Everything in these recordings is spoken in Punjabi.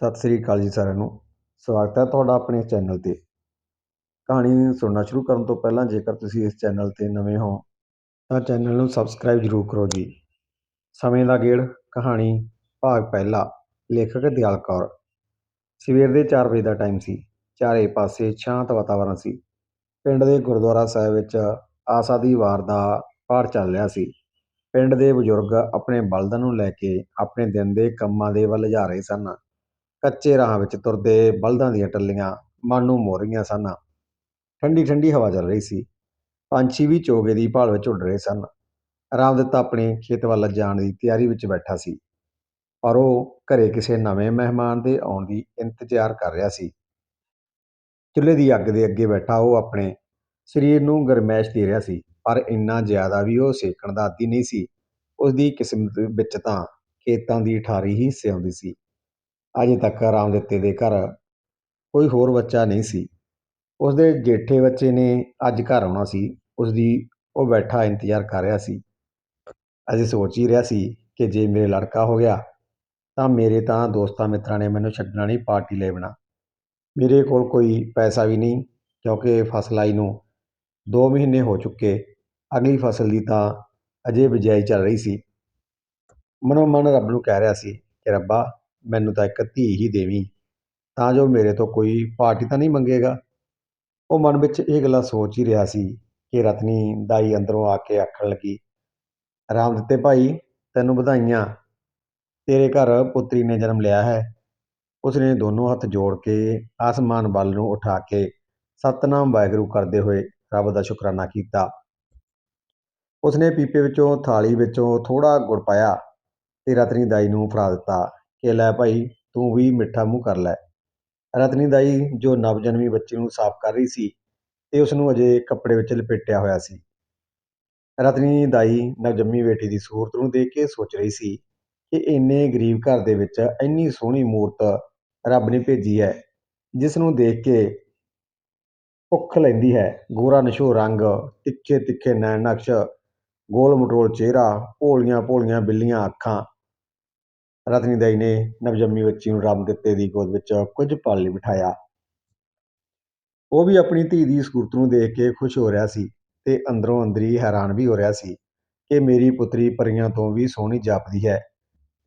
ਸਤਿ ਸ੍ਰੀ ਅਕਾਲ ਜੀ ਸਾਰਿਆਂ ਨੂੰ। ਸਵਾਗਤ ਹੈ ਤੁਹਾਡਾ ਆਪਣੇ ਚੈਨਲ ਤੇ। ਕਹਾਣੀ ਸੁਣਨਾ ਸ਼ੁਰੂ ਕਰਨ ਤੋਂ ਪਹਿਲਾਂ ਜੇਕਰ ਤੁਸੀਂ ਇਸ ਚੈਨਲ ਤੇ ਨਵੇਂ ਹੋ, ਤਾਂ ਚੈਨਲ ਨੂੰ ਸਬਸਕ੍ਰਾਈਬ ਜ਼ਰੂਰ ਕਰੋ ਜੀ। ਸਮੇਂ ਦਾ ਗੇੜ, ਕਹਾਣੀ, ਭਾਗ ਪਹਿਲਾ, ਲੇਖਕ ਦਿਆਲ ਕੌਰ। ਸਵੇਰ ਦੇ 4 ਵਜੇ ਦਾ ਟਾਈਮ ਸੀ। ਚਾਰੇ ਪਾਸੇ ਸ਼ਾਂਤ ਵਾਤਾਵਰਣ ਸੀ। ਪਿੰਡ ਦੇ ਗੁਰਦੁਆਰਾ ਸਾਹਿਬ ਵਿੱਚ ਆਸਾ ਦੀ ਵਾਰ ਦਾ ਪਾਠ ਚੱਲ ਰਿਹਾ ਸੀ। ਪਿੰਡ ਦੇ ਬਜ਼ੁਰਗ ਆਪਣੇ ਬਲਦਾਂ ਨੂੰ ਲੈ ਕੇ ਆਪਣੇ ਦਿਨ ਦੇ ਕੰਮਾਂ ਦੇ ਵੱਲ ਜਾ ਰਹੇ ਸਨ। ਕੱਚੇ ਰਾਹਾਂ ਵਿੱਚ ਤੁਰਦੇ ਬਲਦਾਂ ਦੀਆਂ ਟੱਲੀਆਂ ਮਨ ਨੂੰ ਮੋਹ ਰਹੀਆਂ ਸਨ। ਠੰਡੀ ਠੰਡੀ ਹਵਾ ਚੱਲ ਰਹੀ ਸੀ। ਪੰਛੀ ਵੀ ਚੋਗੇ ਦੀ ਭਾਲ ਵਿੱਚ ਉੱਡ ਰਹੇ ਸਨ। ਰਾਮਦੱਤ ਆਪਣੇ ਖੇਤ ਵੱਲ ਜਾਣ ਦੀ ਤਿਆਰੀ ਵਿੱਚ ਬੈਠਾ ਸੀ। ਪਰ ਉਹ ਘਰੇ ਕਿਸੇ ਨਵੇਂ ਮਹਿਮਾਨ ਦੇ ਆਉਣ ਦੀ ਇੰਤਜ਼ਾਰ ਕਰ ਰਿਹਾ ਸੀ। ਚੁੱਲ੍ਹੇ ਦੀ ਅੱਗ ਦੇ ਅੱਗੇ ਬੈਠਾ ਉਹ ਆਪਣੇ ਸਰੀਰ ਨੂੰ ਗਰਮੈਸ਼ ਦੇ ਰਿਹਾ ਸੀ, ਪਰ ਇੰਨਾ ਜ਼ਿਆਦਾ ਵੀ ਉਹ ਸੇਕਣ ਦਾ ਆਦੀ ਨਹੀਂ ਸੀ। ਉਸ ਦੀ ਕਿਸਮਤ ਵਿੱਚ ਤਾਂ ਖੇਤਾਂ ਦੀ ਠਾਰੀ ਹੀ ਸਿਉਂਦੀ ਸੀ। ਅਜੇ ਤੱਕ ਰਾਮਦੱਤੇ ਦੇ ਘਰ ਕੋਈ ਹੋਰ ਬੱਚਾ ਨਹੀਂ ਸੀ। ਉਸਦੇ ਜੇਠੇ ਬੱਚੇ ਨੇ ਅੱਜ ਘਰ ਆਉਣਾ ਸੀ। ਉਸਦੀ ਉਹ ਬੈਠਾ ਇੰਤਜ਼ਾਰ ਕਰ ਰਿਹਾ ਸੀ। ਅਸੀਂ ਸੋਚ ਹੀ ਰਿਹਾ ਸੀ ਕਿ ਜੇ ਮੇਰੇ ਲੜਕਾ ਹੋ ਗਿਆ, ਤਾਂ ਮੇਰੇ ਤਾਂ ਦੋਸਤਾਂ ਮਿੱਤਰਾਂ ਨੇ ਮੈਨੂੰ ਛੱਡਣਾ ਨਹੀਂ, ਪਾਰਟੀ ਲੈ ਬਣਾ ਮੇਰੇ ਕੋਲ ਕੋਈ ਪੈਸਾ ਵੀ ਨਹੀਂ, ਕਿਉਂਕਿ ਫਸਲ ਆਈ ਨੂੰ 2 ਮਹੀਨੇ ਹੋ ਚੁੱਕੇ। ਅਗਲੀ ਫਸਲ ਦੀ ਤਾਂ ਅਜੇ ਬਿਜਾਈ ਚੱਲ ਰਹੀ ਸੀ। ਮਨੋ ਮਨ ਰੱਬ ਨੂੰ ਕਹਿ ਰਿਹਾ ਸੀ ਕਿ ਰੱਬਾ ਮੈਨੂੰ ਤਾਂ ਇੱਕ ਧੀ ਹੀ ਦੇਵੀਂ। ਤਾਂ ਜੋ ਮੇਰੇ ਤੋਂ ਕੋਈ ਪਾਰਟੀ ਤਾਂ ਨਹੀਂ ਮੰਗੇਗਾ। ਉਹ ਮਨ ਵਿੱਚ ਇਹ ਗੱਲਾਂ ਸੋਚ ਹੀ ਰਿਹਾ ਸੀ ਕਿ ਰਤਨੀ ਦਾਈ ਅੰਦਰੋਂ ਆ ਕੇ ਆਖਣ ਲੱਗੀ, ਰਾਮ ਦਿੱਤੇ ਭਾਈ, ਤੈਨੂੰ ਵਧਾਈਆਂ। ਤੇਰੇ ਘਰ ਪੁੱਤਰੀ ਨੇ ਜਨਮ ਲਿਆ ਹੈ। ਉਸਨੇ ਦੋਨੋਂ ਹੱਥ ਜੋੜ ਕੇ ਆਸਮਾਨ ਵੱਲ ਨੂੰ ਉਠਾ ਕੇ ਸਤਨਾਮ ਵਾਹਿਗੁਰੂ ਕਰਦੇ ਹੋਏ ਰੱਬ ਦਾ ਸ਼ੁਕਰਾਨਾ ਕੀਤਾ। ਉਸਨੇ ਪੀਪੇ ਵਿੱਚੋਂ ਥਾਲੀ ਵਿੱਚੋਂ ਥੋੜਾ ਗੁੜ ਪਾਇਆ ਤੇ ਰਤਨੀ ਦਾਈ ਨੂੰ ਫੜਾ ਦਿੱਤਾ। ਕਿ ਲੈ ਭਾਈ, ਤੂੰ ਵੀ ਮਿੱਠਾ ਮੂੰਹ ਕਰ ਲੈ। ਰਤਨੀ ਦਾਈ ਜੋ ਨਵਜਨਮੀ ਬੱਚੀ ਨੂੰ ਸਾਫ਼ ਕਰ ਰਹੀ ਸੀ ਤੇ ਉਸ ਨੂੰ ਅਜੇ ਕੱਪੜੇ ਵਿੱਚ ਲਪੇਟਿਆ ਹੋਇਆ ਸੀ। ਰਤਨੀ ਦਾਈ ਨਵਜੰਮੀ ਬੇਟੀ ਦੀ ਸੂਰਤ ਨੂੰ ਦੇਖ ਕੇ ਸੋਚ ਰਹੀ ਸੀ ਕਿ ਇੰਨੇ ਗਰੀਬ ਘਰ ਦੇ ਵਿੱਚ ਇੰਨੀ ਸੋਹਣੀ ਮੂਰਤ ਰੱਬ ਨੇ ਭੇਜੀ ਹੈ ਜਿਸ ਨੂੰ ਦੇਖ ਕੇ ਭੁੱਖ ਲੈਂਦੀ ਹੈ। ਗੋਰਾ ਨਸ਼ੋ ਰੰਗ ਤਿੱਖੇ ਤਿੱਖੇ ਨੈਣ ਨਕਸ਼ ਗੋਲ ਮਟੋਲ ਚਿਹਰਾ ਭੋਲੀਆਂ ਭੋਲੀਆਂ ਬਿੱਲੀਆਂ ਅੱਖਾਂ ਰਤਨੀ ਦਾਈ ਨੇ ਨਵਜੰਮੀ ਬੱਚੀ ਨੂੰ ਰਾਮ ਦਿੱਤੇ ਦੀ ਗੋਦ ਵਿੱਚ ਕੁਝ ਪਲ ਲਈ ਬਿਠਾਇਆ ਉਹ ਵੀ ਆਪਣੀ ਧੀ ਦੀ ਸੂਰਤ ਨੂੰ ਦੇਖ ਕੇ ਖੁਸ਼ ਹੋ ਰਿਹਾ ਸੀ ਤੇ ਅੰਦਰੋਂ ਅੰਦਰੀ ਹੈਰਾਨ ਵੀ ਹੋ ਰਿਹਾ ਸੀ ਕਿ ਮੇਰੀ ਪੁੱਤਰੀ ਪਰੀਆਂ ਤੋਂ ਵੀ ਸੋਹਣੀ ਜਾਪਦੀ ਹੈ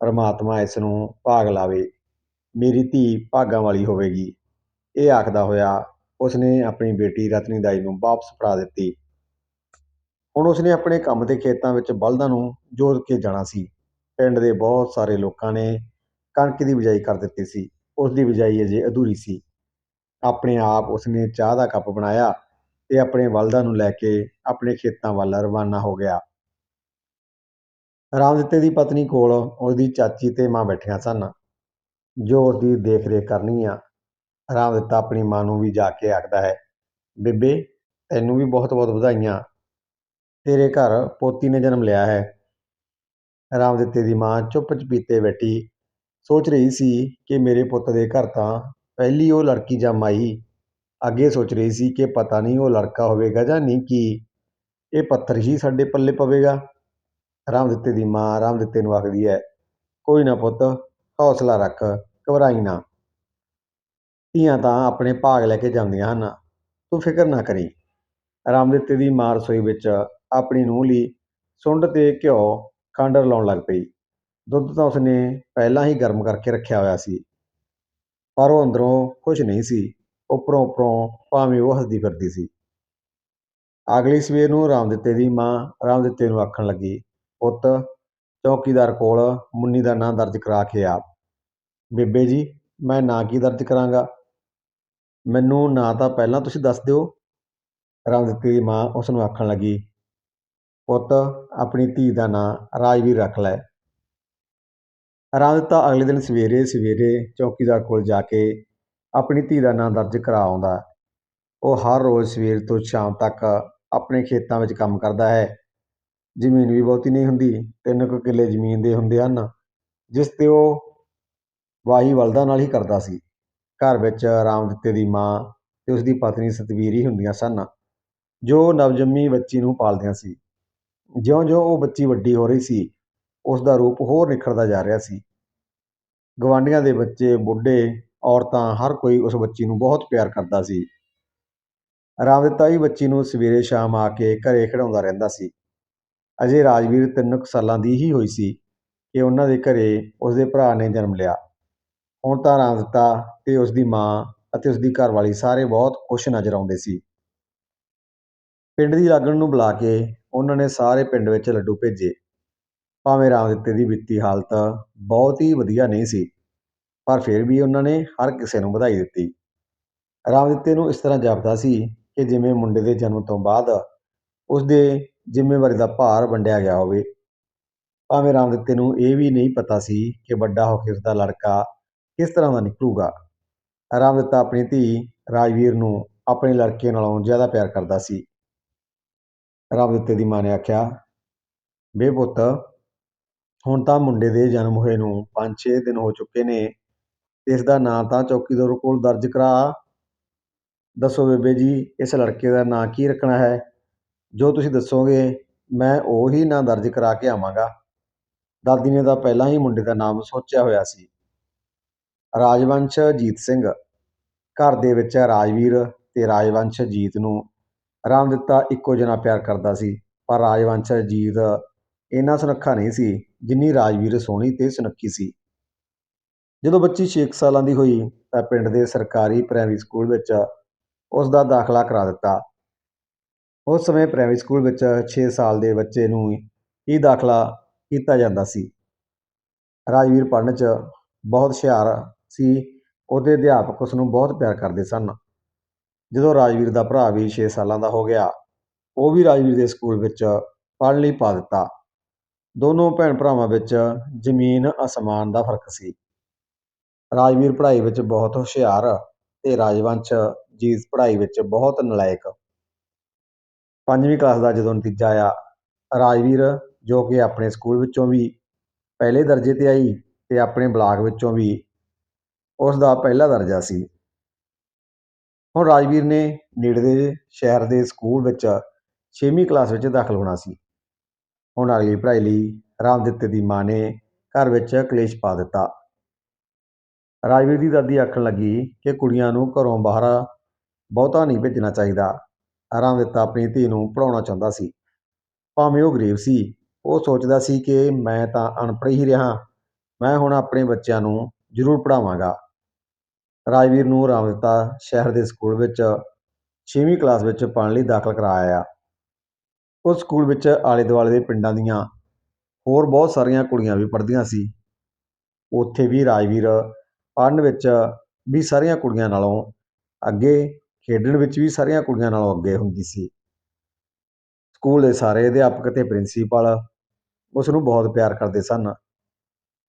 ਪਰਮਾਤਮਾ ਇਸ ਨੂੰ ਭਾਗ ਲਾਵੇ ਮੇਰੀ ਧੀ ਭਾਗਾਂ ਵਾਲੀ ਹੋਵੇਗੀ ਇਹ ਆਖਦਾ ਹੋਇਆ ਉਸਨੇ ਆਪਣੀ ਬੇਟੀ ਰਤਨੀ ਦਾਈ ਨੂੰ ਵਾਪਸ ਫੜਾ ਦਿੱਤੀ ਹੁਣ ਉਸਨੇ ਆਪਣੇ ਕੰਮ ਦੇ ਖੇਤਾਂ ਵਿੱਚ ਬਲਦਾਂ ਨੂੰ ਜੋਤ ਕੇ ਜਾਣਾ ਸੀ ਪਿੰਡ ਦੇ ਬਹੁਤ ਸਾਰੇ ਲੋਕਾਂ ਨੇ ਕਣਕ ਦੀ ਬਿਜਾਈ ਕਰ ਦਿੱਤੀ ਸੀ। ਉਸ ਦੀ ਬਿਜਾਈ ਅਜੇ ਅਧੂਰੀ ਸੀ। ਆਪਣੇ ਆਪ ਉਸਨੇ ਚਾਹ ਦਾ ਕੱਪ ਬਣਾਇਆ ਤੇ ਆਪਣੇ ਬਲਦਾਂ ਨੂੰ ਲੈ ਕੇ ਆਪਣੇ ਖੇਤਾਂ ਵੱਲ ਰਵਾਨਾ ਹੋ ਗਿਆ। ਰਾਮਦਿੱਤੇ ਦੀ ਪਤਨੀ ਕੋਲ ਉਸਦੀ ਚਾਚੀ ਤੇ ਮਾਂ ਬੈਠੀਆਂ ਸਨ। ਜੋ ਉਸਦੀ ਦੇਖ-ਰੇਖ ਕਰਨੀ ਆ ਰਾਮ ਦਿੱਤਾ ਆਪਣੀ ਮਾਂ ਨੂੰ ਵੀ ਜਾ ਕੇ ਆਖਦਾ ਹੈ, ਬੇਬੇ, ਤੈਨੂੰ ਵੀ ਬਹੁਤ-ਬਹੁਤ ਵਧਾਈਆਂ। ਤੇਰੇ ਘਰ ਪੋਤੀ ਨੇ ਜਨਮ ਲਿਆ ਹੈ। ਰਾਮ ਦਿੱਤੇ ਦੀ ਮਾਂ ਚੁੱਪ ਚਪੀਤੇ ਬੈਠੀ। ਸੋਚ ਰਹੀ ਸੀ ਕਿ ਮੇਰੇ ਪੁੱਤ ਦੇ ਘਰ ਤਾਂ ਪਹਿਲੀ ਉਹ ਲੜਕੀ ਜੰਮ ਆਈ ਅੱਗੇ ਸੋਚ ਰਹੀ ਸੀ ਕਿ ਪਤਾ ਨਹੀਂ ਉਹ ਲੜਕਾ ਹੋਵੇਗਾ ਜਾਂ ਨਹੀਂ ਕੀ। ਇਹ ਪੱਥਰ ਹੀ ਸਾਡੇ ਪੱਲੇ ਪਵੇਗਾ। ਰਾਮ ਦਿੱਤੇ ਦੀ ਮਾਂ ਰਾਮ ਦਿੱਤੇ ਨੂੰ ਆਖਦੀ ਹੈ, ਕੋਈ ਨਾ ਪੁੱਤ, ਹੌਸਲਾ ਰੱਖ, ਘਬਰਾਈ ਨਾ। ਧੀਆਂ ਤਾਂ ਆਪਣੇ ਭਾਗ ਲੈ ਕੇ ਜਾਂਦੀਆਂ ਹਨ। ਤੂੰ ਫਿਕਰ ਨਾ ਕਰੀ। ਰਾਮ ਦਿੱਤੇ ਦੀ ਮਾਂ ਰਸੋਈ ਵਿੱਚ ਆਪਣੀ ਨੂੰਹ ਲਈ ਸੁੰਡ ਤੇ ਘਿਓ ਖੰਡ ਲਾਉਣ ਲੱਗ ਪਈ। ਦੁੱਧ ਤਾਂ ਉਸਨੇ ਪਹਿਲਾਂ ਹੀ ਗਰਮ ਕਰਕੇ ਰੱਖਿਆ ਹੋਇਆ ਸੀ, ਪਰ ਉਹ ਅੰਦਰੋਂ ਖੁਸ਼ ਨਹੀਂ ਸੀ। ਉੱਪਰੋਂ ਉੱਪਰੋਂ ਭਾਵੇਂ ਉਹ ਹੱਸਦੀ ਫਿਰਦੀ ਸੀ। ਅਗਲੀ ਸਵੇਰ ਨੂੰ ਰਾਮਦਿੱਤੇ ਦੀ ਮਾਂ ਰਾਮਦਿੱਤੇ ਨੂੰ ਆਖਣ ਲੱਗੀ, ਪੁੱਤ, ਚੌਕੀਦਾਰ ਕੋਲ ਮੁੰਨੀ ਦਾ ਨਾਂ ਦਰਜ ਕਰਾ ਕੇ ਆ। ਬੇਬੇ ਜੀ, ਮੈਂ ਨਾਂ ਕੀ ਦਰਜ ਕਰਾਂਗਾ? ਮੈਨੂੰ ਨਾਂ ਤਾਂ ਪਹਿਲਾਂ ਤੁਸੀਂ ਦੱਸ ਦਿਓ? ਰਾਮਦਿੱਤੇ ਦੀ ਮਾਂ ਉਸ ਨੂੰ ਆਖਣ ਲੱਗੀ ਪੁੱਤ, ਆਪਣੀ ਧੀ ਦਾ ਨਾਂ ਰਾਜਵੀਰ ਰੱਖ ਲੈ। ਰਾਮਦਿੱਤਾ ਅਗਲੇ ਦਿਨ ਸਵੇਰੇ ਸਵੇਰੇ ਚੌਕੀਦਾਰ ਕੋਲ ਜਾ ਕੇ ਆਪਣੀ ਧੀ ਦਾ ਨਾਂ ਦਰਜ ਕਰਾ ਆਉਂਦਾ। ਉਹ ਹਰ ਰੋਜ਼ ਸਵੇਰ ਤੋਂ ਸ਼ਾਮ ਤੱਕ ਆਪਣੇ ਖੇਤਾਂ ਵਿੱਚ ਕੰਮ ਕਰਦਾ ਹੈ। ਜ਼ਮੀਨ ਵੀ ਬਹੁਤੀ ਨਹੀਂ ਹੁੰਦੀ, ਤਿੰਨ ਕੁ ਕਿੱਲੇ ਜ਼ਮੀਨ ਦੇ ਹੁੰਦੇ ਹਨ, ਜਿਸ ਤੇ ਉਹ ਵਾਹੀ ਬਲਦਾਂ ਨਾਲ ਹੀ ਕਰਦਾ ਸੀ। ਘਰ ਵਿੱਚ ਰਾਮਦਿੱਤੇ ਦੀ ਮਾਂ ਤੇ ਉਸ ਦੀ ਪਤਨੀ ਸਤਵੀਰ ਹੀ ਹੁੰਦੀਆਂ ਸਨ, ਜੋ ਨਵਜੰਮੀ ਬੱਚੀ ਨੂੰ ਪਾਲਦੀਆਂ ਸੀ। ਜਿਉਂ-ਜਿਉਂ ਉਹ ਬੱਚੀ ਵੱਡੀ ਹੋ ਰਹੀ ਸੀ ਉਸ ਦਾ ਰੂਪ ਹੋਰ ਨਿਖਰਦਾ ਜਾ ਰਿਹਾ ਸੀ। ਗਵਾਂਢੀਆਂ ਦੇ ਬੱਚੇ, ਬੁੱਢੇ, ਔਰਤਾਂ, ਹਰ ਕੋਈ ਉਸ ਬੱਚੀ ਨੂੰ ਬਹੁਤ ਪਿਆਰ ਕਰਦਾ ਸੀ। ਰਾਮਦਿੱਤਾ ਵੀ ਬੱਚੀ ਨੂੰ ਸਵੇਰੇ ਸ਼ਾਮ ਆ ਕੇ ਘਰੇ ਖਿਡਾਉਂਦਾ ਰਹਿੰਦਾ ਸੀ। ਅਜੇ ਰਾਜਵੀਰ ਤਿੰਨ ਕੁ ਸਾਲਾਂ ਦੀ ਹੀ ਹੋਈ ਸੀ ਕਿ ਉਹਨਾਂ ਦੇ ਘਰੇ ਉਸਦੇ ਭਰਾ ਨੇ ਜਨਮ ਲਿਆ। ਹੁਣ ਤਾਂ ਰਾਮਦਿੱਤਾ ਤੇ ਉਸਦੀ ਮਾਂ ਅਤੇ ਉਸਦੀ ਘਰਵਾਲੀ ਸਾਰੇ ਬਹੁਤ ਖੁਸ਼ ਨਜ਼ਰ ਆਉਂਦੇ ਸੀ। ਪਿੰਡ ਦੀ ਲਾਗਣ ਨੂੰ ਬੁਲਾ ਕੇ ਉਹਨਾਂ ਨੇ ਸਾਰੇ ਪਿੰਡ ਵਿੱਚ ਲੱਡੂ ਭੇਜੇ। ਭਾਵੇਂ ਰਾਮ ਦਿੱਤੇ ਦੀ ਵਿੱਤੀ ਹਾਲਤ ਬਹੁਤ ਹੀ ਵਧੀਆ ਨਹੀਂ ਸੀ, ਪਰ ਫਿਰ ਵੀ ਉਹਨਾਂ ਨੇ ਹਰ ਕਿਸੇ ਨੂੰ ਵਧਾਈ ਦਿੱਤੀ। ਰਾਮ ਦਿੱਤੇ ਨੂੰ ਇਸ ਤਰ੍ਹਾਂ ਜਾਪਦਾ ਸੀ ਕਿ ਜਿਵੇਂ ਮੁੰਡੇ ਦੇ ਜਨਮ ਤੋਂ ਬਾਅਦ ਉਸਦੇ ਜ਼ਿੰਮੇਵਾਰੀ ਦਾ ਭਾਰ ਵੰਡਿਆ ਗਿਆ ਹੋਵੇ। ਭਾਵੇਂ ਰਾਮ ਦਿੱਤੇ ਨੂੰ ਇਹ ਵੀ ਨਹੀਂ ਪਤਾ ਸੀ ਕਿ ਵੱਡਾ ਹੋ ਕੇ ਉਸਦਾ ਲੜਕਾ ਕਿਸ ਤਰ੍ਹਾਂ ਦਾ ਨਿਕਲੂਗਾ। ਰਾਮ ਦਿੱਤਾ ਆਪਣੀ ਧੀ ਰਾਜਵੀਰ ਨੂੰ ਆਪਣੇ ਲੜਕੇ ਨਾਲੋਂ ਜ਼ਿਆਦਾ ਪਿਆਰ ਕਰਦਾ ਸੀ। ਰੱਬ ਦਿੱਤੇ ਦੀ ਮਾਂ ਨੇ ਆਖਿਆ ਬੇ ਪੁੱਤ, ਹੁਣ ਤਾਂ ਮੁੰਡੇ ਦੇ ਜਨਮ ਹੋਏ ਨੂੰ 5-6 ਦਿਨ ਹੋ ਚੁੱਕੇ ਨੇ ਤੇ ਇਸ ਦਾ ਨਾਂ ਤਾਂ ਚੌਕੀਦਾਰ ਕੋਲ ਦਰਜ ਕਰਾ। ਦੱਸੋ ਬੇਬੇ ਜੀ, ਇਸ ਲੜਕੇ ਦਾ ਨਾਂ ਕੀ ਰੱਖਣਾ ਹੈ? ਜੋ ਤੁਸੀਂ ਦੱਸੋਗੇ, ਮੈਂ ਉਹੀ ਨਾਂ ਦਰਜ ਕਰਾ ਕੇ ਆਵਾਂਗਾ। ਦਾਦੀ ਨੇ ਤਾਂ ਪਹਿਲਾਂ ਹੀ ਮੁੰਡੇ ਦਾ ਨਾਮ ਸੋਚਿਆ ਹੋਇਆ ਸੀ। ਰਾਜਵੰਸ਼ ਜੀਤ ਸਿੰਘ, ਘਰ ਦੇ ਵਿੱਚ ਰਾਜਵੀਰ ਤੇ ਰਾਜਵੰਸ਼ ਜੀਤ ਨੂੰ ਰਾਮ ਦਿੱਤਾ, ਇੱਕੋ ਜਿਹਾ ਪਿਆਰ ਕਰਦਾ ਸੀ, ਪਰ ਰਾਜਵੰਸ਼ ਅਜੀਤ ਇੰਨਾ ਸੁਨੱਖਾ ਨਹੀਂ ਸੀ, ਜਿੰਨੀ ਰਾਜਵੀਰ ਸੋਹਣੀ ਤੇ ਸੁਨੱਖੀ ਸੀ। ਜਦੋਂ ਬੱਚੀ 6 ਸਾਲਾਂ ਦੀ ਹੋਈ, ਤਾਂ ਪਿੰਡ ਦੇ ਸਰਕਾਰੀ ਪ੍ਰਾਇਮਰੀ ਸਕੂਲ ਵਿੱਚ ਉਸ ਦਾ ਦਾਖਲਾ ਕਰਾ ਦਿੱਤਾ। ਉਸ ਸਮੇਂ ਪ੍ਰਾਇਮਰੀ ਸਕੂਲ ਵਿੱਚ 6 ਸਾਲ ਦੇ ਬੱਚੇ ਨੂੰ ਹੀ ਦਾਖਲਾ ਕੀਤਾ ਜਾਂਦਾ ਸੀ। ਰਾਜਵੀਰ ਪੜ੍ਹਨ 'ਚ ਬਹੁਤ ਹੁਸ਼ਿਆਰ ਸੀ, ਉਹਦੇ ਅਧਿਆਪਕ ਉਸ ਨੂੰ ਬਹੁਤ ਪਿਆਰ ਕਰਦੇ ਸਨ। ਜਦੋਂ ਰਾਜਵੀਰ ਦਾ ਭਰਾ ਵੀ 6 ਸਾਲਾਂ ਦਾ ਹੋ ਗਿਆ, ਉਹ ਵੀ ਰਾਜਵੀਰ ਦੇ ਸਕੂਲ ਵਿੱਚ ਪੜ੍ਹਨ ਲਈ ਪਾ ਦਿੱਤਾ। ਦੋਨੋਂ ਭੈਣ ਭਰਾਵਾਂ ਵਿੱਚ ਜ਼ਮੀਨ ਅਸਮਾਨ ਦਾ ਫ਼ਰਕ ਸੀ। ਰਾਜਵੀਰ ਪੜ੍ਹਾਈ ਵਿੱਚ ਬਹੁਤ ਹੁਸ਼ਿਆਰ ਤੇ ਰਾਜਵੰਸ਼ ਜੀਤ ਪੜ੍ਹਾਈ ਵਿੱਚ ਬਹੁਤ ਨਲਾਇਕ। ਪੰਜਵੀਂ ਕਲਾਸ ਦਾ ਜਦੋਂ ਨਤੀਜਾ ਆਇਆ, ਰਾਜਵੀਰ ਜੋ ਕਿ ਆਪਣੇ ਸਕੂਲ ਵਿੱਚੋਂ ਵੀ ਪਹਿਲੇ ਦਰਜੇ ਤੇ ਆਈ ਤੇ ਆਪਣੇ ਬਲਾਕ ਵਿੱਚੋਂ ਵੀ, ਉਸ ਦਾ ਪਹਿਲਾ ਦਰਜਾ ਸੀ। ਹੁਣ ਰਾਜਵੀਰ ਨੇ ਨੇੜੇ ਦੇ ਸ਼ਹਿਰ ਦੇ ਸਕੂਲ ਵਿੱਚ 6ਵੀਂ ਕਲਾਸ ਵਿੱਚ ਦਾਖਲ ਹੋਣਾ ਸੀ। ਹੁਣ ਅਗਲੀ ਪੜ੍ਹਾਈ ਲਈ ਰਾਮਦਿੱਤੇ ਦੀ ਮਾਂ ਨੇ ਘਰ ਵਿੱਚ ਕਲੇਸ਼ ਪਾ ਦਿੱਤਾ। ਰਾਜਵੀਰ ਦੀ ਦਾਦੀ ਆਖਣ ਲੱਗੀ ਕਿ ਕੁੜੀਆਂ ਨੂੰ ਘਰੋਂ ਬਾਹਰ ਬਹੁਤਾ ਨਹੀਂ ਭੇਜਣਾ ਚਾਹੀਦਾ। ਰਾਮਦਿੱਤਾ ਆਪਣੀ ਧੀ ਨੂੰ ਪੜ੍ਹਾਉਣਾ ਚਾਹੁੰਦਾ ਸੀ। ਭਾਵੇਂ ਉਹ ਗਰੀਬ ਸੀ, ਉਹ ਸੋਚਦਾ ਸੀ ਕਿ ਮੈਂ ਤਾਂ ਅਨਪੜ੍ਹ ਹੀ ਰਿਹਾ। ਮੈਂ ਹੁਣ ਆਪਣੇ ਬੱਚਿਆਂ ਨੂੰ ਜ਼ਰੂਰ ਪੜ੍ਹਾਵਾਂਗਾ। ਰਾਜਵੀਰ ਨੂੰ ਰਾਮਦਿੱਤਾ ਸ਼ਹਿਰ ਦੇ ਸਕੂਲ ਵਿੱਚ ਛੇਵੀਂ ਕਲਾਸ ਵਿੱਚ ਪੜ੍ਹਨ ਲਈ ਦਾਖਲ ਕਰਵਾਇਆ ਉਸ ਸਕੂਲ ਵਿੱਚ ਆਲੇ ਦੁਆਲੇ ਦੇ ਪਿੰਡਾਂ ਦੀਆਂ ਹੋਰ ਬਹੁਤ ਸਾਰੀਆਂ ਕੁੜੀਆਂ ਵੀ ਪੜ੍ਹਦੀਆਂ ਸੀ। ਉੱਥੇ ਵੀ ਰਾਜਵੀਰ ਪੜ੍ਹਨ ਵਿੱਚ ਵੀ ਸਾਰੀਆਂ ਕੁੜੀਆਂ ਨਾਲੋਂ ਅੱਗੇ, ਖੇਡਣ ਵਿੱਚ ਵੀ ਸਾਰੀਆਂ ਕੁੜੀਆਂ ਨਾਲੋਂ ਅੱਗੇ ਹੁੰਦੀ ਸੀ। ਸਕੂਲ ਦੇ ਸਾਰੇ ਅਧਿਆਪਕ ਅਤੇ ਪ੍ਰਿੰਸੀਪਲ ਉਸ ਨੂੰ ਬਹੁਤ ਪਿਆਰ ਕਰਦੇ ਸਨ।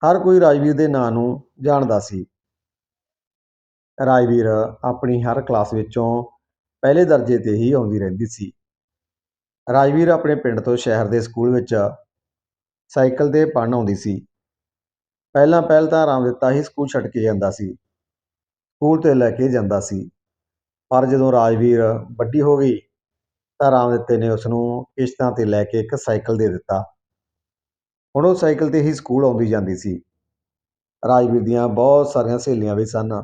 ਹਰ ਕੋਈ ਰਾਜਵੀਰ ਦੇ ਨਾਂ ਨੂੰ ਜਾਣਦਾ ਸੀ। ਰਾਜਵੀਰ ਆਪਣੀ ਹਰ ਕਲਾਸ ਵਿੱਚੋਂ ਪਹਿਲੇ ਦਰਜੇ ਤੇ ਹੀ ਆਉਂਦੀ ਰਹਿੰਦੀ ਸੀ। ਰਾਜਵੀਰ ਆਪਣੇ ਪਿੰਡ ਤੋਂ ਸ਼ਹਿਰ ਦੇ ਸਕੂਲ ਵਿੱਚ ਸਾਈਕਲ ਤੇ ਪੜ੍ਹਨ ਆਉਂਦੀ ਸੀ। ਪਹਿਲਾਂ ਪਹਿਲ ਤਾਂ ਰਾਮਦਿੱਤਾ ਹੀ ਸਕੂਲ ਛੱਡ ਕੇ ਜਾਂਦਾ ਸੀ। ਸਕੂਲ ਤੇ ਲੈ ਕੇ ਜਾਂਦਾ ਸੀ। ਪਰ ਜਦੋਂ ਰਾਜਵੀਰ ਵੱਡੀ ਹੋ ਗਈ ਤਾਂ ਰਾਮਦਿੱਤੇ ਨੇ ਉਸ ਨੂੰ ਕਿਸ਼ਤਾਂ ਤੇ ਲੈ ਕੇ ਇੱਕ ਸਾਈਕਲ ਦੇ ਦਿੱਤਾ। ਹੁਣ ਉਹ ਸਾਈਕਲ ਤੇ ਹੀ ਸਕੂਲ ਆਉਂਦੀ ਜਾਂਦੀ ਸੀ। ਰਾਜਵੀਰ ਦੀਆਂ ਬਹੁਤ ਸਾਰੀਆਂ ਸਹੇਲੀਆਂ ਵੀ ਸਨ।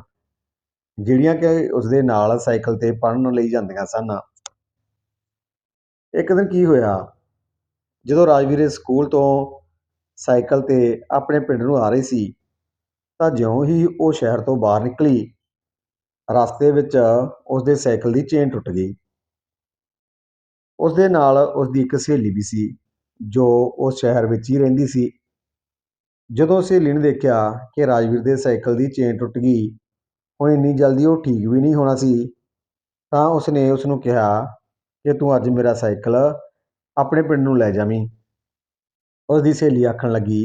ਜਿਹੜੀਆਂ ਕਿ ਉਸਦੇ ਨਾਲ ਸਾਈਕਲ ਤੇ ਪੜ੍ਹਨ ਲਈ ਜਾਂਦੀਆਂ ਸਨ। ਇੱਕ ਦਿਨ ਕੀ ਹੋਇਆ? ਜਦੋਂ ਰਾਜਵੀਰ ਸਕੂਲ ਤੋਂ ਸਾਈਕਲ ਤੇ ਆਪਣੇ ਪਿੰਡ ਨੂੰ ਆ ਰਹੀ ਸੀ, ਤਾਂ ਜਿਉਂ ਹੀ ਉਹ ਸ਼ਹਿਰ ਤੋਂ ਬਾਹਰ ਨਿਕਲੀ, ਰਸਤੇ ਵਿੱਚ ਉਸਦੇ ਸਾਈਕਲ ਦੀ ਚੇਨ ਟੁੱਟ ਗਈ। ਉਸਦੇ ਨਾਲ ਉਸਦੀ ਇੱਕ ਸਹੇਲੀ ਵੀ ਸੀ, ਜੋ ਉਸ ਸ਼ਹਿਰ ਵਿੱਚ ਹੀ ਰਹਿੰਦੀ ਸੀ। ਜਦੋਂ ਸਹੇਲੀ ਨੇ ਦੇਖਿਆ ਕਿ ਰਾਜਵੀਰ ਦੇ ਸਾਈਕਲ ਦੀ ਚੇਨ ਟੁੱਟ ਗਈ ਹੁਣ ਇੰਨੀ ਜਲਦੀ ਉਹ ਠੀਕ ਵੀ ਨਹੀਂ ਹੋਣਾ ਸੀ, ਤਾਂ ਉਸਨੇ ਉਸ ਨੂੰ ਕਿਹਾ ਕਿ ਤੂੰ ਅੱਜ ਮੇਰਾ ਸਾਈਕਲ ਆਪਣੇ ਪਿੰਡ ਨੂੰ ਲੈ ਜਾਵੀਂ। ਉਸਦੀ ਸਹੇਲੀ ਆਖਣ ਲੱਗੀ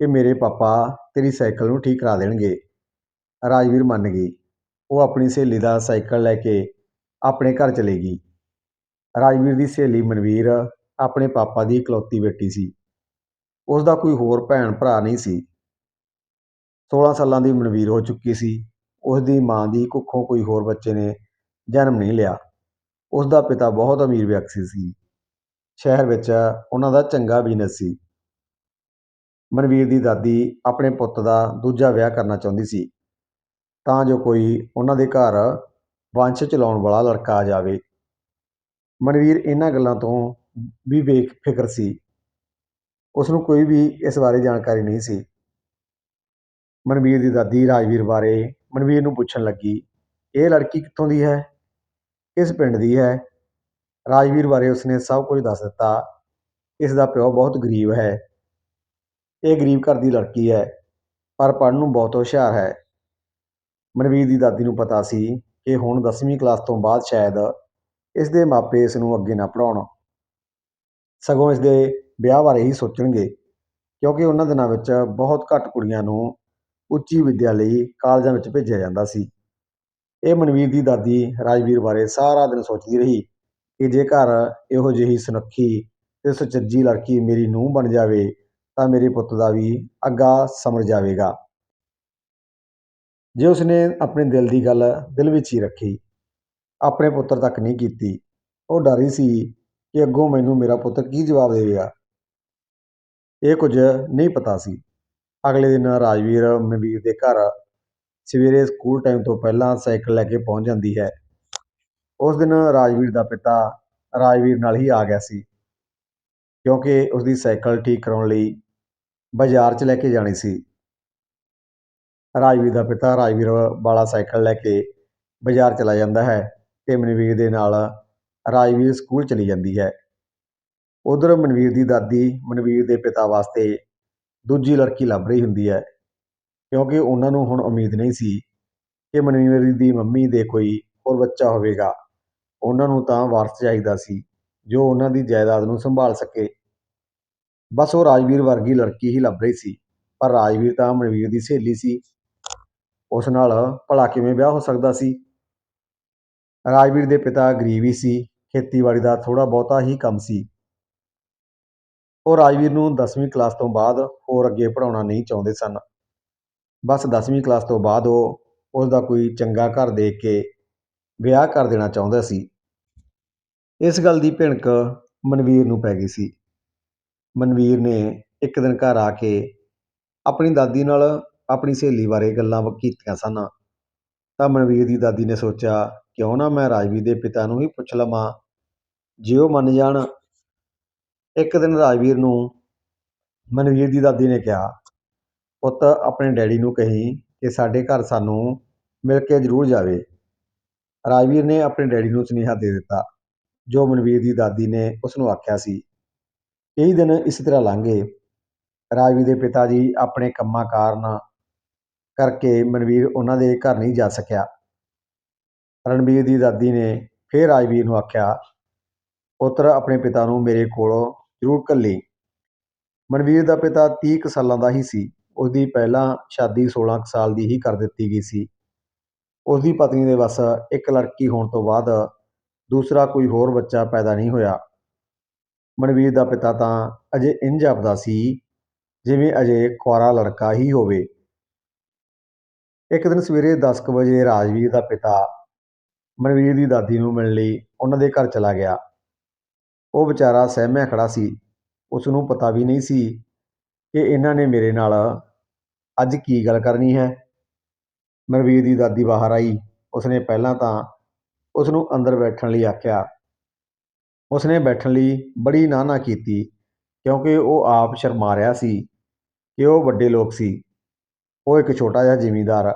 ਕਿ ਮੇਰੇ ਪਾਪਾ ਤੇਰੀ ਸਾਈਕਲ ਨੂੰ ਠੀਕ ਕਰਾ ਦੇਣਗੇ। ਰਾਜਵੀਰ ਮੰਨ ਗਈ। ਉਹ ਆਪਣੀ ਸਹੇਲੀ ਦਾ ਸਾਈਕਲ ਲੈ ਕੇ ਆਪਣੇ ਘਰ ਚਲੀ ਗਈ। ਰਾਜਵੀਰ ਦੀ ਸਹੇਲੀ ਮਨਵੀਰ ਆਪਣੇ ਪਾਪਾ ਦੀ ਇਕਲੌਤੀ ਬੇਟੀ ਸੀ। ਉਸ ਦਾ ਕੋਈ ਹੋਰ ਭੈਣ ਭਰਾ ਨਹੀਂ ਸੀ। 16 ਸਾਲਾਂ ਦੀ ਮਨਵੀਰ ਹੋ ਚੁੱਕੀ ਸੀ। ਉਸ ਦੀ ਮਾਂ ਦੀ ਕੁੱਖੋਂ ਕੋਈ ਹੋਰ ਬੱਚੇ ਨੇ ਜਨਮ ਨਹੀਂ ਲਿਆ। ਉਸ ਦਾ ਪਿਤਾ ਬਹੁਤ ਅਮੀਰ ਵਿਅਕਤੀ ਸੀ। ਸ਼ਹਿਰ ਵਿੱਚ ਉਹਨਾਂ ਦਾ ਚੰਗਾ ਬਿਜ਼ਨਸ ਸੀ। ਮਨਵੀਰ ਦੀ ਦਾਦੀ ਆਪਣੇ ਪੁੱਤ ਦਾ ਦੂਜਾ ਵਿਆਹ ਕਰਨਾ ਚਾਹੁੰਦੀ ਸੀ। ਤਾਂ ਜੋ ਕੋਈ ਉਹਨਾਂ ਦੇ ਘਰ ਵੰਸ਼ ਚਲਾਉਣ ਵਾਲਾ ਲੜਕਾ ਆ ਜਾਵੇ। ਮਨਵੀਰ ਇਹਨਾਂ ਗੱਲਾਂ ਤੋਂ ਵੀ ਬੇਫਿਕਰ ਸੀ। ਉਸ ਨੂੰ ਕੋਈ ਵੀ ਇਸ ਬਾਰੇ ਜਾਣਕਾਰੀ ਨਹੀਂ ਸੀ। ਮਨਵੀਰ ਦੀ ਦਾਦੀ ਰਾਜਵੀਰ ਬਾਰੇ ਮਨਵੀਰ ਨੂੰ ਪੁੱਛਣ ਲੱਗੀ, ਇਹ ਲੜਕੀ ਕਿੱਥੋਂ ਦੀ ਹੈ? ਕਿਸ ਪਿੰਡ ਦੀ ਹੈ? ਰਾਜਵੀਰ ਬਾਰੇ ਉਸਨੇ ਸਭ ਕੁਝ ਦੱਸ ਦਿੱਤਾ। ਇਸ ਦਾ ਪਿਓ ਬਹੁਤ ਗਰੀਬ ਹੈ। ਇਹ ਗਰੀਬ ਘਰ ਦੀ ਲੜਕੀ ਹੈ, ਪਰ ਪੜ੍ਹਨ ਨੂੰ ਬਹੁਤ ਹੁਸ਼ਿਆਰ ਹੈ। ਮਨਵੀਰ ਦੀ ਦਾਦੀ ਨੂੰ ਪਤਾ ਸੀ ਕਿ ਹੁਣ 10ਵੀਂ ਕਲਾਸ ਤੋਂ ਬਾਅਦ ਸ਼ਾਇਦ ਇਸ ਦੇ ਮਾਪੇ ਇਸ ਨੂੰ ਅੱਗੇ ਨਾ ਪੜਾਉਣ ਸਗੋਂ ਇਸ ਦੇ ਵਿਆਹ ਬਾਰੇ ਹੀ ਸੋਚਣਗੇ, ਕਿਉਂਕਿ ਉਹਨਾਂ ਦਿਨਾਂ ਵਿੱਚ ਬਹੁਤ ਘੱਟ ਕੁੜੀਆਂ ਨੂੰ ਉੱਚੀ ਵਿੱਦਿਆ ਲਈ ਕਾਲਜਾਂ ਵਿੱਚ ਭੇਜਿਆ ਜਾਂਦਾ ਸੀ। ਇਹ ਮਨਵੀਰ ਦੀ ਦਾਦੀ ਰਾਜਵੀਰ ਬਾਰੇ ਸਾਰਾ ਦਿਨ ਸੋਚਦੀ ਰਹੀ ਕਿ ਜੇਕਰ ਇਹੋ ਜਿਹੀ ਸੁਨੱਖੀ ਅਤੇ ਸੁਚੱਜੀ ਲੜਕੀ ਮੇਰੀ ਨੂੰਹ ਬਣ ਜਾਵੇ, ਤਾਂ ਮੇਰੇ ਪੁੱਤ ਦਾ ਵੀ ਅੱਗਾ ਸਮਰ ਜਾਵੇਗਾ। ਜੇ ਉਸਨੇ ਆਪਣੇ ਦਿਲ ਦੀ ਗੱਲ ਦਿਲ ਵਿੱਚ ਹੀ ਰੱਖੀ, ਆਪਣੇ ਪੁੱਤਰ ਤੱਕ ਨਹੀਂ ਕੀਤੀ, ਉਹ ਡਰੀ ਸੀ ਕਿ ਅੱਗੋਂ ਮੈਨੂੰ ਮੇਰਾ ਪੁੱਤਰ ਕੀ ਜਵਾਬ ਦੇਵੇਗਾ। ਇਹ ਕੁਝ ਨਹੀਂ ਪਤਾ ਸੀ। ਅਗਲੇ ਦਿਨ ਰਾਜਵੀਰ, ਮਨਵੀਰ ਦੇ ਘਰ ਸਵੇਰੇ ਸਕੂਲ ਟਾਈਮ ਤੋਂ ਪਹਿਲਾਂ ਸਾਈਕਲ ਲੈ ਕੇ ਪਹੁੰਚ ਜਾਂਦੀ ਹੈ। ਉਸ ਦਿਨ ਰਾਜਵੀਰ ਦਾ ਪਿਤਾ ਰਾਜਵੀਰ ਨਾਲ ਹੀ ਆ ਗਿਆ ਸੀ, ਕਿਉਂਕਿ ਉਸ ਦੀ ਸਾਈਕਲ ਠੀਕ ਕਰਾਉਣ ਲਈ ਬਾਜ਼ਾਰ 'ਚ ਲੈ ਕੇ ਜਾਣੀ ਸੀ। ਰਾਜਵੀਰ ਦਾ ਪਿਤਾ ਰਾਜਵੀਰ ਵਾਲਾ ਸਾਈਕਲ ਲੈ ਕੇ ਬਾਜ਼ਾਰ ਚਲਾ ਜਾਂਦਾ ਹੈ ਤੇ ਮਨਵੀਰ ਦੇ ਨਾਲ ਰਾਜਵੀਰ ਸਕੂਲ ਚਲੀ ਜਾਂਦੀ ਹੈ। ਉਧਰ ਮਨਵੀਰ ਦੀ ਦਾਦੀ ਮਨਵੀਰ ਦੇ ਪਿਤਾ ਵਾਸਤੇ ਦੂਜੀ ਲੜਕੀ ਲੱਭ ਰਹੀ ਹੁੰਦੀ ਹੈ। ਕਿਉਂਕਿ ਉਹਨਾਂ ਨੂੰ ਹੁਣ ਉਮੀਦ ਨਹੀਂ ਸੀ ਕਿ ਮਨਵੀਰ ਦੀ ਮੰਮੀ ਦੇ ਕੋਈ ਹੋਰ ਬੱਚਾ ਹੋਵੇਗਾ। ਉਹਨਾਂ ਨੂੰ ਤਾਂ ਵਾਰਸ ਚਾਹੀਦਾ ਸੀ ਜੋ ਉਹਨਾਂ ਦੀ ਜਾਇਦਾਦ ਨੂੰ ਸੰਭਾਲ ਸਕੇ। ਬਸ ਉਹ ਰਾਜਵੀਰ ਵਰਗੀ ਲੜਕੀ ਹੀ ਲੱਭ ਰਹੀ ਸੀ, ਪਰ ਰਾਜਵੀਰ ਤਾਂ ਮਨਵੀਰ ਦੀ ਸਹੇਲੀ ਸੀ। ਉਸ ਨਾਲ ਭਲਾ ਕਿਵੇਂ ਵਿਆਹ ਹੋ ਸਕਦਾ ਸੀ? ਰਾਜਵੀਰ ਦੇ ਪਿਤਾ ਗਰੀਬ ਹੀ ਸੀ, ਖੇਤੀਬਾੜੀ ਦਾ ਥੋੜਾ ਬਹੁਤਾ ਹੀ ਕੰਮ ਸੀ। ਉਹ ਰਾਜਵੀਰ ਨੂੰ 10ਵੀਂ ਕਲਾਸ ਤੋਂ ਬਾਅਦ ਹੋਰ ਅੱਗੇ ਪੜ੍ਹਾਉਣਾ ਨਹੀਂ ਚਾਹੁੰਦੇ ਸਨ। ਬਸ 10ਵੀਂ ਕਲਾਸ ਤੋਂ ਬਾਅਦ ਉਹ ਉਸ ਦਾ ਕੋਈ ਚੰਗਾ ਘਰ ਦੇਖ ਕੇ ਵਿਆਹ ਕਰ ਦੇਣਾ ਚਾਹੁੰਦਾ ਸੀ। ਇਸ ਗੱਲ ਦੀ ਭਿਣਕ ਮਨਵੀਰ ਨੂੰ ਪੈ ਗਈ ਸੀ। ਮਨਵੀਰ ਨੇ ਇੱਕ ਦਿਨ ਘਰ ਆ ਕੇ ਆਪਣੀ ਦਾਦੀ ਨਾਲ ਆਪਣੀ ਸਹੇਲੀ ਬਾਰੇ ਗੱਲਾਂ ਕੀਤੀਆਂ ਸਨ। ਤਾਂ ਮਨਵੀਰ ਦੀ ਦਾਦੀ ਨੇ ਸੋਚਿਆ, ਕਿਉਂ ਨਾ ਮੈਂ ਰਾਜਵੀਰ ਦੇ ਪਿਤਾ ਨੂੰ ਹੀ ਪੁੱਛ ਲਵਾਂ? ਜੇ ਉਹ ਮੰਨ ਜਾਣ ਇੱਕ ਦਿਨ ਰਾਜਵੀਰ ਨੂੰ ਮਨਵੀਰ ਦੀ ਦਾਦੀ ਨੇ ਕਿਹਾ, ਪੁੱਤ, ਆਪਣੇ ਡੈਡੀ ਨੂੰ ਕਹੀਂ ਕਿ ਸਾਡੇ ਘਰ ਸਾਨੂੰ ਮਿਲ ਕੇ ਜ਼ਰੂਰ ਜਾਵੇ। ਰਾਜਵੀਰ ਨੇ ਆਪਣੇ ਡੈਡੀ ਨੂੰ ਸੁਨੇਹਾ ਦੇ ਦਿੱਤਾ, ਜੋ ਮਨਵੀਰ ਦੀ ਦਾਦੀ ਨੇ ਉਸ ਨੂੰ ਆਖਿਆ ਸੀ। ਕਈ ਦਿਨ ਇਸ ਤਰ੍ਹਾਂ ਲੰਘੇ ਰਾਜਵੀਰ ਦੇ ਪਿਤਾ ਜੀ ਆਪਣੇ ਕੰਮਾਂ ਕਾਰਨ ਕਰਕੇ ਮਨਵੀਰ ਉਹਨਾਂ ਦੇ ਘਰ ਨਹੀਂ ਜਾ ਸਕਿਆ। ਰਣਵੀਰ ਦੀ ਦਾਦੀ ਨੇ ਫਿਰ ਰਾਜਵੀਰ ਨੂੰ ਆਖਿਆ, ਪੁੱਤਰ, ਆਪਣੇ ਪਿਤਾ ਨੂੰ ਮੇਰੇ ਕੋਲੋਂ ਜ਼ਰੂਰ ਘੱਲੀ। ਮਨਵੀਰ ਦਾ ਪਿਤਾ 30 ਕੁ ਸਾਲਾਂ ਦਾ ਹੀ ਸੀ। ਉਸ ਦੀ ਪਹਿਲਾਂ ਸ਼ਾਦੀ 16 ਕੁ ਸਾਲ ਦੀ ਹੀ ਕਰ ਦਿੱਤੀ ਗਈ ਸੀ। ਉਸ ਦੀ ਪਤਨੀ ਦੇ ਵਸ ਇੱਕ ਲੜਕੀ ਹੋਣ ਤੋਂ ਬਾਅਦ ਦੂਸਰਾ ਕੋਈ ਹੋਰ ਬੱਚਾ ਪੈਦਾ ਨਹੀਂ ਹੋਇਆ। ਮਨਵੀਰ ਦਾ ਪਿਤਾ ਤਾਂ ਅਜੇ ਇੰਝ ਆਪਦਾ ਸੀ, ਜਿਵੇਂ ਅਜੇ ਕੁਆਰਾ ਲੜਕਾ ਹੀ ਹੋਵੇ। ਇੱਕ ਦਿਨ ਸਵੇਰੇ 10 ਕੁ ਵਜੇ ਰਾਜਵੀਰ ਦਾ ਪਿਤਾ ਮਨਵੀਰ ਦੀ ਦਾਦੀ ਨੂੰ ਮਿਲਣ ਲਈ ਉਹਨਾਂ ਦੇ ਘਰ ਚਲਾ ਗਿਆ। ਉਹ ਵਿਚਾਰਾ ਸਹਿਮਿਆ ਖੜ੍ਹਾ ਸੀ। ਉਸ ਨੂੰ ਪਤਾ ਵੀ ਨਹੀਂ ਸੀ ਕਿ ਇਹਨਾਂ ਨੇ ਮੇਰੇ ਨਾਲ ਅੱਜ ਕੀ ਗੱਲ ਕਰਨੀ ਹੈ। ਮਨਵੀਰ ਦੀ ਦਾਦੀ ਬਾਹਰ ਆਈ। ਉਸਨੇ ਪਹਿਲਾਂ ਤਾਂ ਉਸ ਨੂੰ ਅੰਦਰ ਬੈਠਣ ਲਈ ਆਖਿਆ। ਉਸਨੇ ਬੈਠਣ ਲਈ ਬੜੀ ਨਾਨਾ ਕੀਤੀ, ਕਿਉਂਕਿ ਉਹ ਆਪ ਸ਼ਰਮਾ ਰਿਹਾ ਸੀ ਕਿ ਉਹ ਵੱਡੇ ਲੋਕ ਸੀ। ਉਹ ਇੱਕ ਛੋਟਾ ਜਿਹਾ ਜ਼ਿਮੀਂਦਾਰ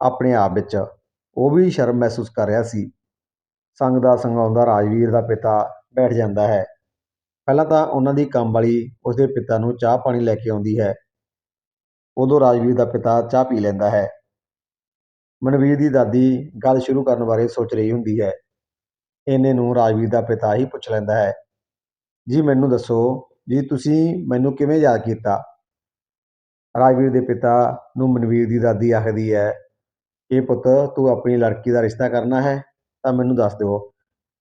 ਆਪਣੇ ਆਪ ਵਿੱਚ ਉਹ ਵੀ ਸ਼ਰਮ ਮਹਿਸੂਸ ਕਰ ਰਿਹਾ ਸੀ। ਸੰਗ ਦਾ ਸੰਗਾਉਂਦਾ ਰਾਜਵੀਰ ਦਾ ਪਿਤਾ ਬੈਠ ਜਾਂਦਾ ਹੈ। ਪਹਿਲਾਂ ਤਾਂ ਉਹਨਾਂ ਦੀ ਕੰਮ ਵਾਲੀ ਉਸਦੇ ਪਿਤਾ ਨੂੰ ਚਾਹ ਪਾਣੀ ਲੈ ਕੇ ਆਉਂਦੀ ਹੈ। ਉਦੋਂ ਰਾਜਵੀਰ ਦਾ ਪਿਤਾ ਚਾਹ ਪੀ ਲੈਂਦਾ ਹੈ। ਮਨਵੀਰ ਦੀ ਦਾਦੀ ਗੱਲ ਸ਼ੁਰੂ ਕਰਨ ਬਾਰੇ ਸੋਚ ਰਹੀ ਹੁੰਦੀ ਹੈ। ਇੰਨੇ ਨੂੰ ਰਾਜਵੀਰ ਦਾ ਪਿਤਾ ਹੀ ਪੁੱਛ ਲੈਂਦਾ ਹੈ, ਜੀ ਮੈਨੂੰ ਦੱਸੋ, ਜੀ ਤੁਸੀਂ ਮੈਨੂੰ ਕਿਵੇਂ ਯਾਦ ਕੀਤਾ? ਰਾਜਵੀਰ ਦੇ ਪਿਤਾ ਨੂੰ ਮਨਵੀਰ ਦੀ ਦਾਦੀ ਆਖਦੀ ਹੈ, ਇਹ ਪੁੱਤ ਤੂੰ ਆਪਣੀ ਲੜਕੀ ਦਾ ਰਿਸ਼ਤਾ ਕਰਨਾ ਹੈ, ਤਾਂ ਮੈਨੂੰ ਦੱਸ ਦਿਓ,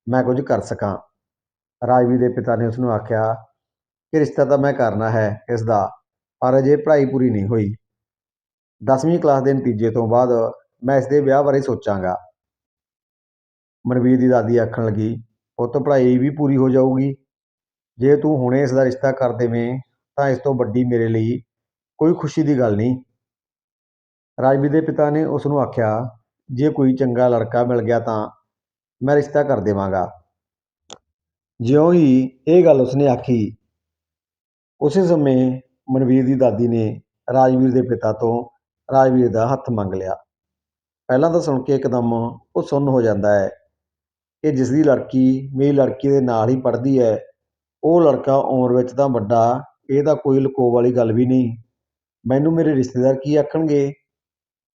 ਮੈਂ ਕੁਝ ਕਰ ਸਕਾਂ। ਰਾਜਵੀ ਦੇ ਪਿਤਾ ਨੇ ਉਸ ਨੂੰ ਆਖਿਆ ਕਿ ਰਿਸ਼ਤਾ ਤਾਂ ਮੈਂ ਕਰਨਾ ਹੈ ਇਸ ਦਾ ਪਰ ਅਜੇ ਪੜ੍ਹਾਈ ਪੂਰੀ ਨਹੀਂ ਹੋਈ। 10ਵੀਂ ਕਲਾਸ ਦੇ ਨਤੀਜੇ ਤੋਂ ਬਾਅਦ ਮੈਂ ਇਸ ਦੇ ਵਿਆਹ ਬਾਰੇ ਸੋਚਾਂਗਾ। ਮਨਵੀਰ ਦੀ ਦਾਦੀ ਆਖਣ ਲੱਗੀ, ਪੁੱਤ, ਪੜ੍ਹਾਈ ਵੀ ਪੂਰੀ ਹੋ ਜਾਊਗੀ। ਜੇ ਤੂੰ ਹੁਣੇ ਇਸ ਦਾ ਰਿਸ਼ਤਾ ਕਰ ਦੇਵੇਂ, ਤਾਂ ਇਸ ਤੋਂ ਵੱਡੀ ਮੇਰੇ ਲਈ ਕੋਈ ਖੁਸ਼ੀ ਦੀ ਗੱਲ ਨਹੀਂ। ਰਾਜਵੀ ਦੇ ਪਿਤਾ ਨੇ ਉਸ ਨੂੰ ਆਖਿਆ, ਜੇ ਕੋਈ ਚੰਗਾ ਲੜਕਾ ਮਿਲ ਗਿਆ ਤਾਂ ਮੈਂ ਰਿਸ਼ਤਾ ਕਰ ਦੇਵਾਂਗਾ। ਜਿਉਂ ਹੀ ਇਹ ਗੱਲ ਉਸਨੇ ਆਖੀ, ਉਸੇ ਸਮੇਂ ਮਨਵੀਰ ਦੀ ਦਾਦੀ ਨੇ ਰਾਜਵੀਰ ਦੇ ਪਿਤਾ ਤੋਂ ਰਾਜਵੀਰ ਦਾ ਹੱਥ ਮੰਗ ਲਿਆ। ਪਹਿਲਾਂ ਤਾਂ ਸੁਣ ਕੇ ਇੱਕਦਮ ਉਹ ਸੁੰਨ ਹੋ ਜਾਂਦਾ ਹੈ ਕਿ ਜਿਸ ਦੀ ਲੜਕੀ ਮੇਰੀ ਲੜਕੀ ਦੇ ਨਾਲ ਹੀ ਪੜ੍ਹਦੀ ਹੈ, ਉਹ ਲੜਕਾ ਉਮਰ ਵਿੱਚ ਤਾਂ ਵੱਡਾ, ਇਹ ਤਾਂ ਕੋਈ ਲੁਕੋ ਵਾਲੀ ਗੱਲ ਵੀ ਨਹੀਂ। ਮੈਨੂੰ ਮੇਰੇ ਰਿਸ਼ਤੇਦਾਰ ਕੀ ਆਖਣਗੇ?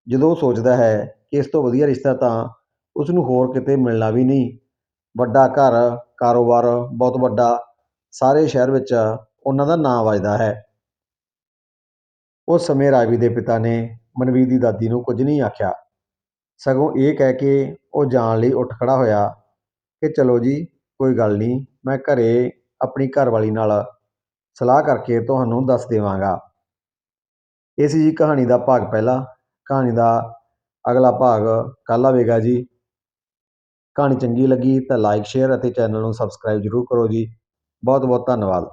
ਜਦੋਂ ਉਹ ਸੋਚਦਾ ਹੈ ਕਿ ਇਸ ਤੋਂ ਵਧੀਆ ਰਿਸ਼ਤਾ ਤਾਂ ਉਸ ਨੂੰ ਹੋਰ ਕਿਤੇ ਮਿਲਣਾ ਵੀ ਨਹੀਂ। ਵੱਡਾ ਘਰ ਕਾਰੋਬਾਰ ਬਹੁਤ ਵੱਡਾ ਸਾਰੇ ਸ਼ਹਿਰ ਵਿੱਚ ਉਹਨਾਂ ਦਾ ਨਾਂ ਵੱਜਦਾ ਹੈ। ਉਸ ਸਮੇਂ ਰਾਜਵੀਰ ਦੇ ਪਿਤਾ ਨੇ ਮਨਵੀਰ ਦੀ ਦਾਦੀ ਨੂੰ ਕੁਝ ਨਹੀਂ ਆਖਿਆ। ਸਗੋਂ ਇਹ ਕਹਿ ਕੇ ਉਹ ਜਾਣ ਲਈ ਉੱਠ ਖੜਾ ਹੋਇਆ ਕਿ ਚਲੋ ਜੀ, ਕੋਈ ਗੱਲ ਨਹੀਂ, ਮੈਂ ਘਰੇ ਆਪਣੀ ਘਰਵਾਲੀ ਨਾਲ ਸਲਾਹ ਕਰਕੇ ਤੁਹਾਨੂੰ ਦੱਸ ਦੇਵਾਂਗਾ। ਇਹ ਸੀ ਜੀ ਕਹਾਣੀ ਦਾ ਭਾਗ ਪਹਿਲਾ। ਕਹਾਣੀ ਦਾ ਅਗਲਾ ਭਾਗ ਕੱਲ੍ਹ ਆਵੇਗਾ ਜੀ। ਕਹਾਣੀ ਚੰਗੀ ਲੱਗੀ ਤਾਂ ਲਾਈਕ ਸ਼ੇਅਰ ਅਤੇ ਚੈਨਲ ਨੂੰ ਸਬਸਕ੍ਰਾਈਬ ਜ਼ਰੂਰ ਕਰੋ ਜੀ। ਬਹੁਤ ਬਹੁਤ ਧੰਨਵਾਦ।